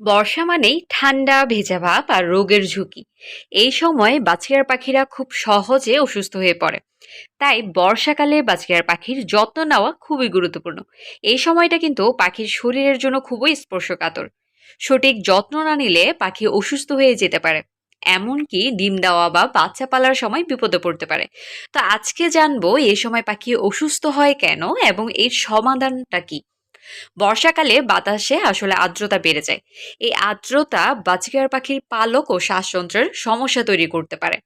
বর্ষা মানেই ঠান্ডা, ভেজা ভাব আর রোগের ঝুঁকি। এই সময় বাছিয়ার পাখিরা খুব সহজে অসুস্থ হয়ে পড়ে। তাই বর্ষাকালে বাছিয়ার পাখির যত্ন নেওয়া খুবই গুরুত্বপূর্ণ। এই সময়টা কিন্তু পাখির শরীরের জন্য খুবই স্পর্শকাতর। সঠিক যত্ন না নিলে পাখি অসুস্থ হয়ে যেতে পারে। এমনকি ডিম দেওয়া বা বাচ্চা পালার সময় বিপদে পড়তে পারে। তো আজকে জানব এই সময় পাখি অসুস্থ হয় কেন এবং এর সমাধানটা কি? বর্ষাকালে বাতাসে আসলে আর্দ্রতা বেড়ে যায়। এই আর্দ্রতা বাচিকার পাখির পালক ও শ্বাসযন্ত্রের সমস্যা তৈরি করতে পারে।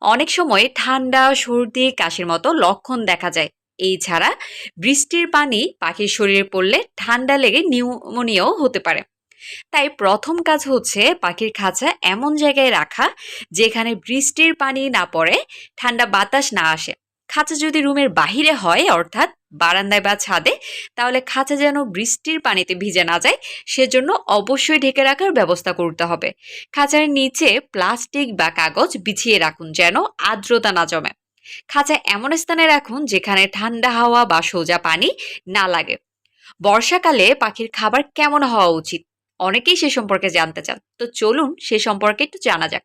অনেক সময় ঠান্ডা, সর্দি, কাশির মতো লক্ষণ দেখা যায়। এই ছাড়া বৃষ্টির পানি পাখির শরীরে পড়লে ঠান্ডা লেগে নিউমোনিয়াও হতে পারে। তাই প্রথম কাজ হচ্ছে পাখির খাঁচা এমন জায়গায় রাখা যেখানে বৃষ্টির পানি না পড়ে ঠান্ডা বাতাস না আসে। খাঁচা যদি রুমের বাহিরে হয়, অর্থাৎ বারান্দায় বা ছাদে, তাহলে খাঁচা যেন বৃষ্টির পানিতে ভিজে না যায়, সেজন্য অবশ্যই ঢেকে রাখার ব্যবস্থা করতে হবে। খাঁচার নিচে প্লাস্টিক বা কাগজ বিছিয়ে রাখুন যেন আর্দ্রতা না জমে। খাঁচা এমন স্থানে রাখুন যেখানে ঠান্ডা হাওয়া বা সোজা পানি না লাগে। বর্ষাকালে পাখির খাবার কেমন হওয়া উচিত? অনেকেই সে সম্পর্কে জানতে চান। তো চলুন সে সম্পর্কে একটু জানা যাক।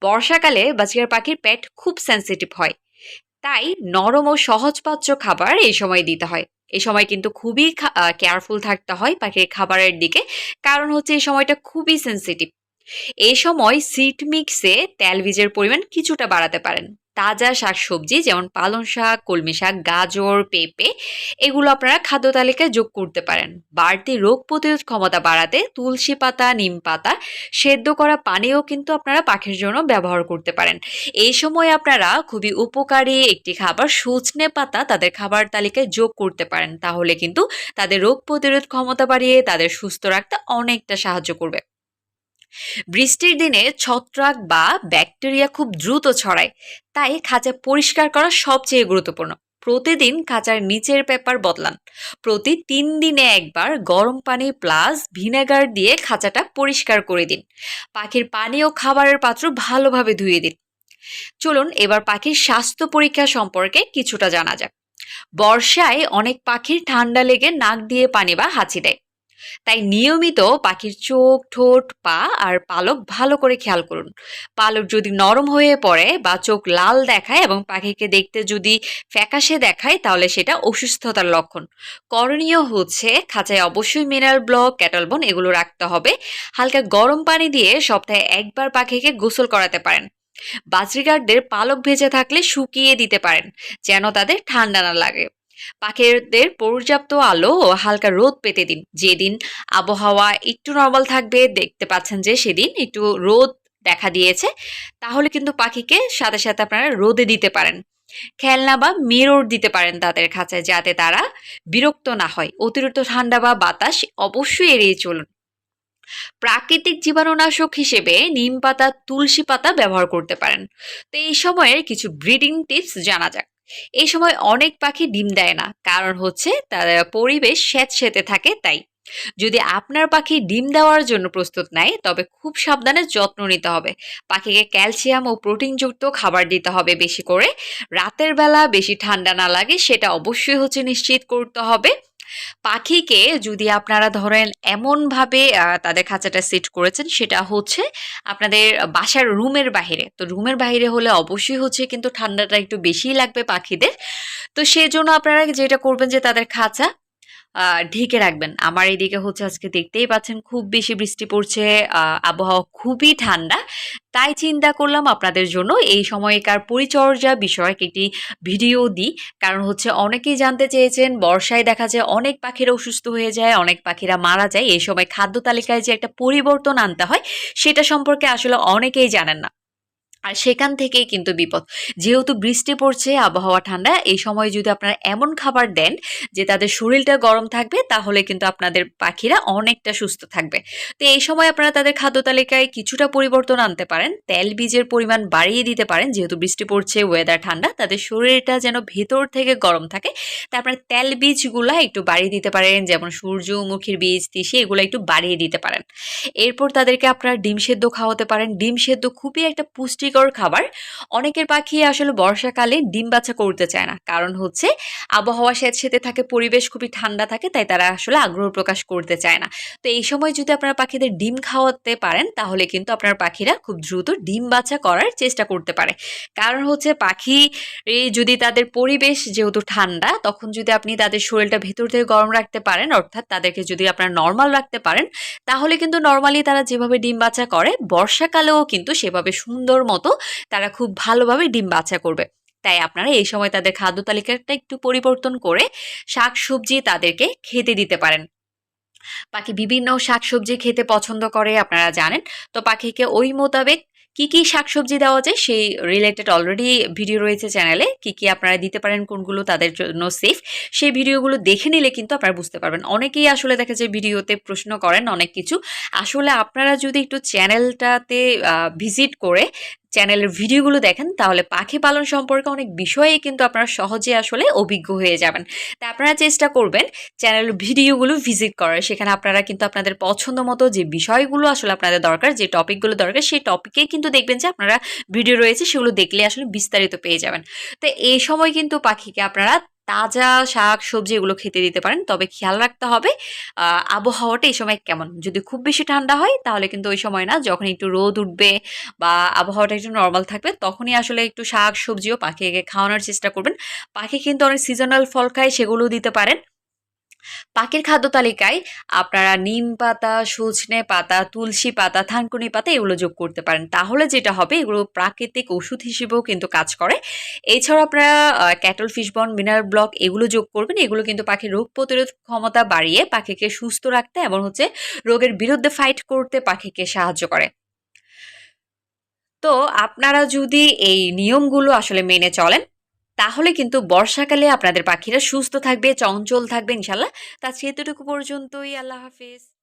বর্ষাকালে বাচিকার পাখির পেট খুব সেন্সিটিভ হয়। তাই নরম ও সহজপাচ্য খাবার এই সময় দিতে হয়। এই সময় কিন্তু খুবই কেয়ারফুল থাকতে হয় পাখির খাবারের দিকে, কারণ হচ্ছে এই সময়টা খুবই সেন্সিটিভ এই সময় সিট মিক্সে তেল বীজের পরিমাণ কিছুটা বাড়াতে পারেন। তাজা শাকসবজি যেমন পালং শাক, কলমি শাক, গাজর, পেঁপে, এগুলো আপনারা খাদ্য তালিকায় যোগ করতে পারেন। বাড়তি রোগ প্রতিরোধ ক্ষমতা বাড়াতে তুলসী পাতা, নিম পাতা সেদ্ধ করা পানিও কিন্তু আপনারা পাখির জন্য ব্যবহার করতে পারেন। এই সময় আপনারা খুবই উপকারী একটি খাবার সজনে পাতা তাদের খাবার তালিকায় যোগ করতে পারেন। তাহলে কিন্তু তাদের রোগ প্রতিরোধ ক্ষমতা বাড়িয়ে তাদের সুস্থ রাখতে অনেকটা সাহায্য করবে। বৃষ্টির দিনে ছত্রাক বা ব্যাকটেরিয়া খুব দ্রুত ছড়ায়। তাই খাঁচা পরিষ্কার করা সবচেয়ে গুরুত্বপূর্ণ। প্রতিদিন খাঁচার নিচের পেপার বদলান। প্রতি তিন দিনে একবার গরম পানি প্লাস ভিনেগার দিয়ে খাঁচাটা পরিষ্কার করে দিন। পাখির পানি ও খাবারের পাত্র ভালোভাবে ধুয়ে দিন। চলুন এবার পাখির স্বাস্থ্য পরীক্ষা সম্পর্কে কিছুটা জানা যাক। বর্ষায় অনেক পাখির ঠান্ডা লেগে নাক দিয়ে পানি বা হাঁচি দেয়। তাই নিয়মিত পাখির চোখ, ঠোঁট, পা আর পালক ভালো করে খেয়াল করুন। পালক যদি নরম হয়ে পড়ে বা চোখ লাল দেখায় এবং পাখিকে দেখতে যদি ফ্যাকাশে দেখায়, তাহলে সেটা অসুস্থতার লক্ষণ। করণীয় হচ্ছে খাঁচায় অবশ্যই মিনারেল ব্লক ক্যাটলবন এগুলো রাখতে হবে। হালকা গরম পানি দিয়ে সপ্তাহে একবার পাখিকে গোসল করাতে পারেন। বাজরিগারদের পালক ভেজে থাকলে শুকিয়ে দিতে পারেন, যেন তাদের ঠান্ডা না লাগে। পাখিদের পর্যাপ্ত আলো ও হালকা রোদ পেতে দিন। যেদিন আবহাওয়া একটু নর্মাল থাকবে, দেখতে পাচ্ছেন যে সেদিন একটু রোদ দেখা দিয়েছে, তাহলে কিন্তু পাখিকে সাথে সাথে আপনারা রোদে দিতে পারেন। খেলনা বা মিরর দিতে পারেন তাদের খাঁচায়, যাতে তারা বিরক্ত না হয়। অতিরিক্ত ঠান্ডা বা বাতাস অবশ্যই এড়িয়ে চলুন। প্রাকৃতিক জীবাণুনাশক হিসেবে নিম পাতা, তুলসী পাতা ব্যবহার করতে পারেন। তো এই সময়ের কিছু ব্রিডিং টিপস জানা যাক। এই সময় অনেক পাখি ডিম দেয় না। কারণ হচ্ছে তার পরিবেশ স্যাঁতসেঁতে থাকে, তাই। যদি আপনার পাখি ডিম দেওয়ার জন্য প্রস্তুত নেয় তবে খুব সাবধানে যত্ন নিতে হবে। পাখিকে ক্যালসিয়াম ও প্রোটিনযুক্ত খাবার দিতে হবে বেশি করে। রাতের বেলা বেশি ঠান্ডা না লাগে, সেটা অবশ্যই হচ্ছে নিশ্চিত করতে হবে। পাখিকে যদি আপনারা ধরেন এমনভাবে তাদের খাঁচাটা সেট করেছেন, সেটা হচ্ছে আপনাদের বাসার রুমের বাহিরে। তো রুমের বাহিরে হলে অবশ্যই হচ্ছে কিন্তু ঠান্ডাটা একটু বেশিই লাগবে পাখিদের। তো সেই জন্য আপনারা যেটা করবেন যে তাদের খাঁচা ঢেকে রাখবেন। আমার এদিকে হচ্ছে আজকে দেখতেই পাচ্ছেন খুব বেশি বৃষ্টি পড়ছে আবহাওয়া খুবই ঠান্ডা। তাই চিন্তা করলাম আপনাদের জন্য এই সময়কার পরিচর্যা বিষয়ক একটি ভিডিও দিই। কারণ হচ্ছে অনেকেই জানতে চেয়েছেন, বর্ষায় দেখা যায় অনেক পাখিরা অসুস্থ হয়ে যায়, অনেক পাখিরা মারা যায়। এই সময় খাদ্য তালিকায় যে একটা পরিবর্তন আনতে হয়, সেটা সম্পর্কে আসলে অনেকেই জানেন না। আর সেখান থেকেই কিন্তু বিপদ। যেহেতু বৃষ্টি পড়ছে, আবহাওয়া ঠান্ডা, এই সময় যদি আপনারা এমন খাবার দেন যে তাদের শরীরটা গরম থাকবে, তাহলে কিন্তু আপনাদের পাখিরা অনেকটা সুস্থ থাকবে। তো এই সময় আপনারা তাদের খাদ্য তালিকায় কিছুটা পরিবর্তন আনতে পারেন, তেল বীজের পরিমাণ বাড়িয়ে দিতে পারেন, যেহেতু বৃষ্টি পড়ছে ওয়েদার ঠান্ডা, তাদের শরীরটা যেন ভেতর থেকে গরম থাকে। তা আপনারা তেল বীজগুলো একটু বাড়িয়ে দিতে পারেন, যেমন সূর্যমুখীর বীজ, তিসি, এগুলো একটু বাড়িয়ে দিতে পারেন। এরপর তাদেরকে আপনারা ডিম সেদ্ধ খাওয়াতে পারেন। ডিম সেদ্ধ খুবই একটা পুষ্টিকর পুষ্টিকর খাবার, অনেকের পাখি আসলে বর্ষাকালে ডিম বাচ্চা করতে চায় না। কারণ হচ্ছে, আবহাওয়া সেত স্যাঁতসেঁতে থাকে, পরিবেশ খুবই ঠান্ডা থাকে, তাই তারা আসলে আগ্রহ প্রকাশ করতে চায় না। তো এই সময় যদি আপনারা পাখিদের ডিম খাওয়াতে পারেন, তাহলে কিন্তু আপনার পাখিরা খুব দ্রুত ডিম বাচ্চা করার চেষ্টা করতে পারে। কারণ হচ্ছে, পাখি যদি তাদের পরিবেশ যেহেতু ঠান্ডা, তখন যদি আপনি তাদের শরীরটা ভেতর থেকে গরম রাখতে পারেন, অর্থাৎ তাদেরকে যদি আপনার নর্মাল রাখতে পারেন, তাহলে কিন্তু নর্মালি তারা যেভাবে ডিম বাচ্চা করে, বর্ষাকালেও কিন্তু সেভাবে সুন্দর মতো তারা খুব ভালোভাবে ডিম বাচ্চা করবে। তাই আপনারা এই সময় তাদের খাদ্য তালিকাটা একটু পরিবর্তন করে শাক সবজি তাদেরকে খেতে দিতে পারেন। পাখি বিভিন্ন শাকসবজি খেতে পছন্দ করে, আপনারা জানেন। তো পাখিকে ওই মোতাবেক কি কি শাকসবজি দেওয়া যায় সেই রিলেটেড অলরেডি ভিডিও রয়েছে চ্যানেলে কি কি আপনারা দিতে পারেন, কোনগুলো তাদের জন্য সেফ সেই ভিডিওগুলো দেখে নিলে কিন্তু আপনারা বুঝতে পারবেন। অনেকেই আসলে দেখা যায় ভিডিওতে প্রশ্ন করেন অনেক কিছু। আসলে আপনারা যদি একটু চ্যানেলটাতে ভিজিট করে চ্যানেলের ভিডিওগুলো দেখেন, তাহলে পাখি পালন সম্পর্কে অনেক বিষয়ে কিন্তু আপনারা সহজে আসলে অভিজ্ঞ হয়ে যাবেন। তা আপনারা চেষ্টা করবেন চ্যানেলের ভিডিওগুলো ভিজিট করার। সেখানে আপনারা কিন্তু আপনাদের পছন্দ মতো যে বিষয়গুলো আসলে আপনাদের দরকার, যে টপিকগুলো দরকার, সেই টপিকে কিন্তু দেখবেন যে আপনারা ভিডিও রয়েছে, সেগুলো দেখলে আসলে বিস্তারিত পেয়ে যাবেন। তো এই সময় কিন্তু পাখিকে আপনারা তাজা শাক, সবজি এগুলো খেতে দিতে পারেন। তবে খেয়াল রাখতে হবে আবহাওয়াটা এই সময় কেমন? যদি খুব বেশি ঠান্ডা হয়, তাহলে কিন্তু ওই সময় না, যখন একটু রোদ উঠবে বা আবহাওয়াটা একটু নর্মাল থাকবে, তখনই আসলে একটু শাক, সবজিও পাখিকে খাওয়ানোর চেষ্টা করবেন। পাখি কিন্তু অনেক সিজনাল ফল খায়, সেগুলোও দিতে পারেন। পাখির খাদ্য তালিকায় আপনারা নিম পাতা, সজনে পাতা, তুলসী পাতা, থানকুনি পাতা এগুলো যোগ করতে পারেন। তাহলে যেটা হবে, এগুলো প্রাকৃতিক ওষুধ হিসেবেও কিন্তু কাজ করে। এছাড়াও আপনারা ক্যাটল, ফিশবন, মিনারেল ব্লক এগুলো যোগ করবেন। এগুলো কিন্তু পাখির রোগ প্রতিরোধ ক্ষমতা বাড়িয়ে পাখিকে সুস্থ রাখতে এবং হচ্ছে, রোগের বিরুদ্ধে ফাইট করতে পাখিকে সাহায্য করে। তো আপনারা যদি এই নিয়মগুলো আসলে মেনে চলেন তাহলে কিন্তু বর্ষাকালে আপনাদের পাখিরা সুস্থ থাকবে, চঞ্চল থাকবে ইনশাল্লাহ। তা সেতুটুকু পর্যন্তই, আল্লাহ হাফেজ।